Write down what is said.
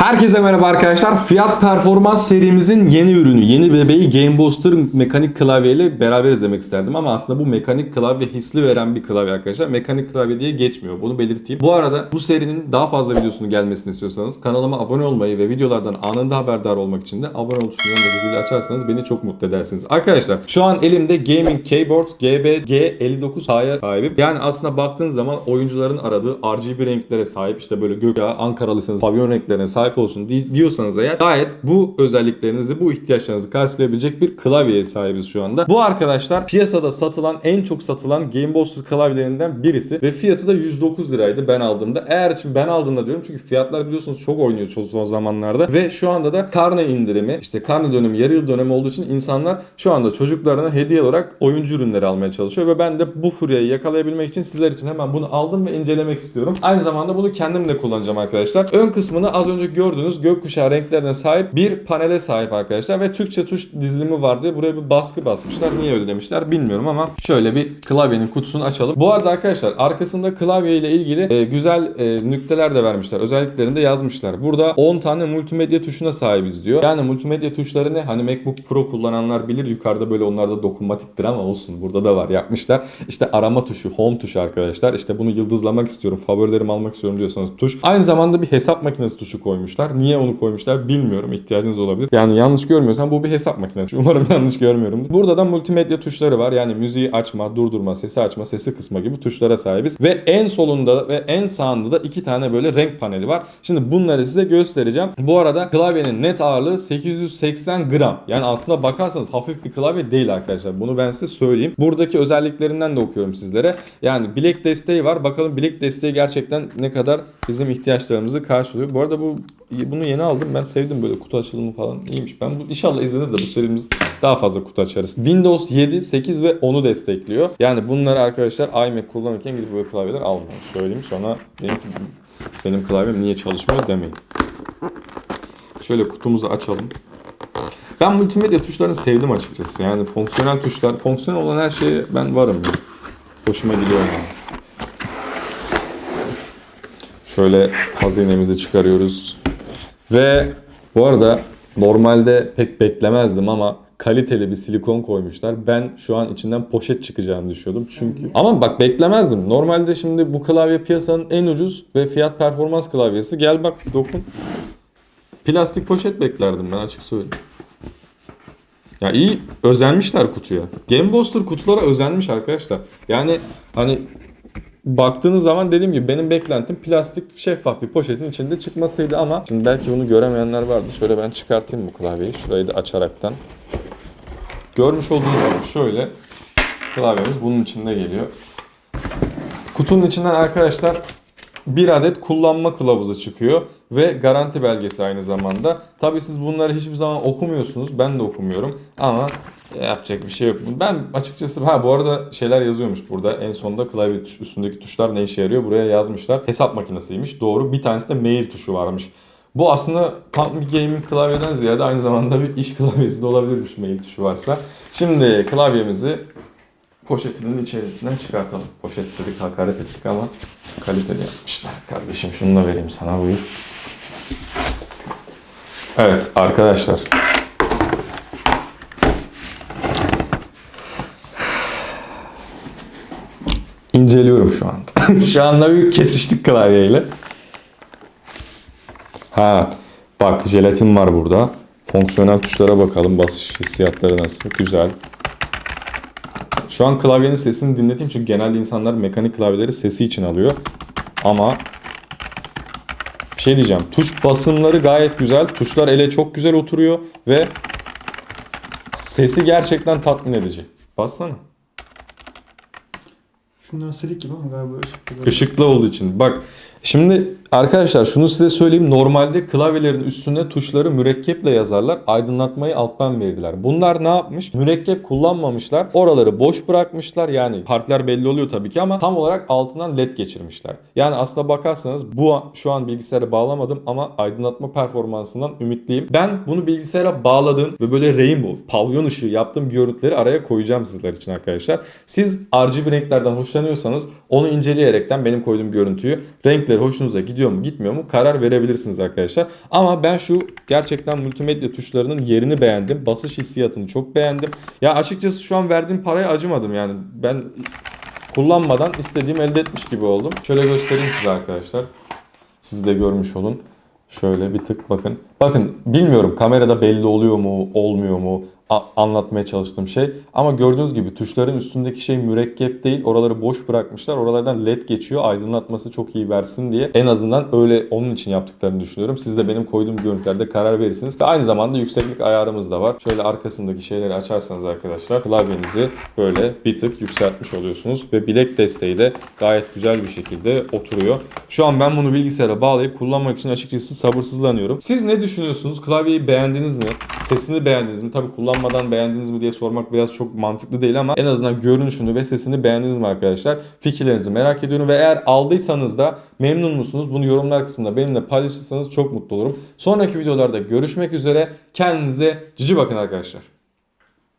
Herkese merhaba arkadaşlar. Fiyat performans serimizin yeni ürünü, yeni bebeği Game Booster mekanik klavye ile beraber izlemek isterdim ama aslında bu mekanik klavye hisli veren bir klavye arkadaşlar. Mekanik klavye diye geçmiyor. Bunu belirteyim. Bu arada bu serinin daha fazla videosunun gelmesini istiyorsanız kanalıma abone olmayı ve videolardan anında haberdar olmak için de abone ol tuşuna yanında zili açarsanız beni çok mutlu edersiniz. Arkadaşlar şu an elimde Gaming Keyboard GBG59K'ya sahibim. Yani aslında baktığınız zaman oyuncuların aradığı RGB renklere sahip işte böyle gökyağı Ankaralıysanız pavyon renklerine sahip olsun di- diyorsanız eğer gayet bu özelliklerinizi bu ihtiyaçlarınızı karşılayabilecek bir klavyeye sahibiz şu anda. Bu arkadaşlar piyasada satılan en çok satılan Game Booster klavyelerinden birisi ve fiyatı da 109 liraydı ben aldığımda. Eğer için ben aldığımda diyorum çünkü fiyatlar biliyorsunuz çok oynuyor çok son zamanlarda ve şu anda da karne indirimi işte karne dönemi yarı yıl dönemi olduğu için insanlar şu anda çocuklarına hediye olarak oyuncu ürünleri almaya çalışıyor ve ben de bu furyayı yakalayabilmek için sizler için hemen bunu aldım ve incelemek istiyorum. Aynı zamanda bunu kendim de kullanacağım arkadaşlar. Ön kısmını az önce gördüğünüz gökkuşağı renklerine sahip bir panele sahip arkadaşlar ve Türkçe tuş dizilimi var diye buraya bir baskı basmışlar. Niye öyle demişler bilmiyorum ama şöyle bir klavyenin kutusunu açalım. Bu arada arkadaşlar arkasında klavye ile ilgili e, güzel e, nükteler de vermişler. Özelliklerini de yazmışlar. Burada 10 tane multimedya tuşuna sahibiz diyor. Yani multimedya tuşları ne? Hani MacBook Pro kullananlar bilir. Yukarıda böyle onlarda dokunmatiktir ama olsun. Burada da var. Yapmışlar. İşte arama tuşu, home tuşu arkadaşlar. İşte bunu yıldızlamak istiyorum, favorilerimi almak istiyorum diyorsanız tuş. Aynı zamanda bir hesap makinesi tuşu koymuşlar. Niye onu koymuşlar bilmiyorum. İhtiyacınız olabilir. Yani yanlış görmüyorsam bu bir hesap makinesi. Umarım yanlış görmüyorum. Burada da multimedya tuşları var. Yani müziği açma, durdurma, sesi açma, sesi kısma gibi tuşlara sahibiz. Ve en solunda ve en sağında da iki tane böyle renk paneli var. Şimdi bunları size göstereceğim. Bu arada klavyenin net ağırlığı 880 gram. Yani aslında bakarsanız hafif bir klavye değil arkadaşlar. Bunu ben size söyleyeyim. Buradaki özelliklerinden de okuyorum sizlere. Yani bilek desteği var. Bakalım bilek desteği gerçekten ne kadar bizim ihtiyaçlarımızı karşılıyor. Bu arada bu bunu yeni aldım. Ben sevdim böyle kutu açılımı falan. İyiymiş. Ben bu inşallah izlenir de bu serimiz daha fazla kutu açarız. Windows 7, 8 ve 10'u destekliyor. Yani bunları arkadaşlar iMac kullanırken gidip böyle klavyeler almayın. Söyleyeyim sonra benim, benim klavyem niye çalışmıyor demeyin. Şöyle kutumuzu açalım. Ben multimedya tuşlarını sevdim açıkçası. Yani fonksiyonel tuşlar, fonksiyonel olan her şeye ben varım ya. Hoşuma gidiyor yani. Şöyle hazinemizi çıkarıyoruz. Ve bu arada normalde pek beklemezdim ama kaliteli bir silikon koymuşlar. Ben şu an içinden poşet çıkacağını düşünüyordum. Çünkü ama bak beklemezdim. Normalde şimdi bu klavye piyasanın en ucuz ve fiyat performans klavyesi. Gel bak dokun. Plastik poşet beklerdim ben açık söyleyeyim. Ya iyi özenmişler kutuya. Game Booster kutulara özenmiş arkadaşlar. Yani hani baktığınız zaman dediğim gibi benim beklentim plastik şeffaf bir poşetin içinde çıkmasıydı ama şimdi belki bunu göremeyenler vardı. Şöyle ben çıkartayım bu klavyeyi. Şurayı da açaraktan. Görmüş olduğunuz gibi şöyle klavyemiz bunun içinde geliyor. Kutunun içinden arkadaşlar bir adet kullanma kılavuzu çıkıyor ve garanti belgesi aynı zamanda. Tabii siz bunları hiçbir zaman okumuyorsunuz. Ben de okumuyorum ama yapacak bir şey yok. Ben açıkçası ha bu arada şeyler yazıyormuş burada. En sonunda klavye tuş, üstündeki tuşlar ne işe yarıyor? Buraya yazmışlar. Hesap makinesiymiş. Doğru. Bir tanesi de mail tuşu varmış. Bu aslında tam bir gaming klavyeden ziyade aynı zamanda bir iş klavyesi de olabilirmiş mail tuşu varsa. Şimdi klavyemizi poşetinin içerisinden çıkartalım. Poşet dedik hakaret ettik ama kaliteli yapmışlar. Kardeşim şunu da vereyim sana buyur. Evet arkadaşlar. İnceliyorum şu anda. şu anda bir kesiştik klavyeyle. Ha bak jelatin var burada. Fonksiyonel tuşlara bakalım. Basış hissiyatları nasıl? Güzel. Şu an klavyenin sesini dinleteyim çünkü genelde insanlar mekanik klavyeleri sesi için alıyor. Ama bir şey diyeceğim. Tuş basımları gayet güzel. Tuşlar ele çok güzel oturuyor ve sesi gerçekten tatmin edici. Bassana. Şunlar silik gibi ama galiba ışık gibi. Işıklı olduğu için. Bak şimdi arkadaşlar şunu size söyleyeyim. Normalde klavyelerin üstüne tuşları mürekkeple yazarlar. Aydınlatmayı alttan verirler. Bunlar ne yapmış? Mürekkep kullanmamışlar. Oraları boş bırakmışlar. Yani harfler belli oluyor tabii ki ama tam olarak altından led geçirmişler. Yani aslına bakarsanız bu şu an bilgisayara bağlamadım ama aydınlatma performansından ümitliyim. Ben bunu bilgisayara bağladım ve böyle rainbow, pavyon ışığı yaptığım görüntüleri araya koyacağım sizler için arkadaşlar. Siz RGB renklerden hoşlanıyorsanız onu inceleyerekten benim koyduğum görüntüyü renkleri diğerleri hoşunuza gidiyor mu gitmiyor mu karar verebilirsiniz arkadaşlar. Ama ben şu gerçekten multimedya tuşlarının yerini beğendim. Basış hissiyatını çok beğendim. Ya açıkçası şu an verdiğim paraya acımadım yani. Ben kullanmadan istediğim elde etmiş gibi oldum. Şöyle göstereyim size arkadaşlar. Siz de görmüş olun. Şöyle bir tık bakın. Bakın bilmiyorum kamerada belli oluyor mu, olmuyor mu anlatmaya çalıştığım şey. Ama gördüğünüz gibi tuşların üstündeki şey mürekkep değil. Oraları boş bırakmışlar. Oralardan led geçiyor. Aydınlatması çok iyi versin diye. En azından öyle onun için yaptıklarını düşünüyorum. Siz de benim koyduğum görüntülerde karar verirsiniz. Ve aynı zamanda yükseklik ayarımız da var. Şöyle arkasındaki şeyleri açarsanız arkadaşlar klavyenizi böyle bir tık yükseltmiş oluyorsunuz. Ve bilek desteği de gayet güzel bir şekilde oturuyor. Şu an ben bunu bilgisayara bağlayıp kullanmak için açıkçası sabırsızlanıyorum. Siz ne düşünüyorsunuz? Klavyeyi beğendiniz mi? Sesini beğendiniz mi? Tabii kullanmadan beğendiniz mi diye sormak biraz çok mantıklı değil ama en azından görünüşünü ve sesini beğendiniz mi arkadaşlar? Fikirlerinizi merak ediyorum ve eğer aldıysanız da memnun musunuz? Bunu yorumlar kısmında benimle paylaşırsanız çok mutlu olurum. Sonraki videolarda görüşmek üzere. Kendinize cici bakın arkadaşlar.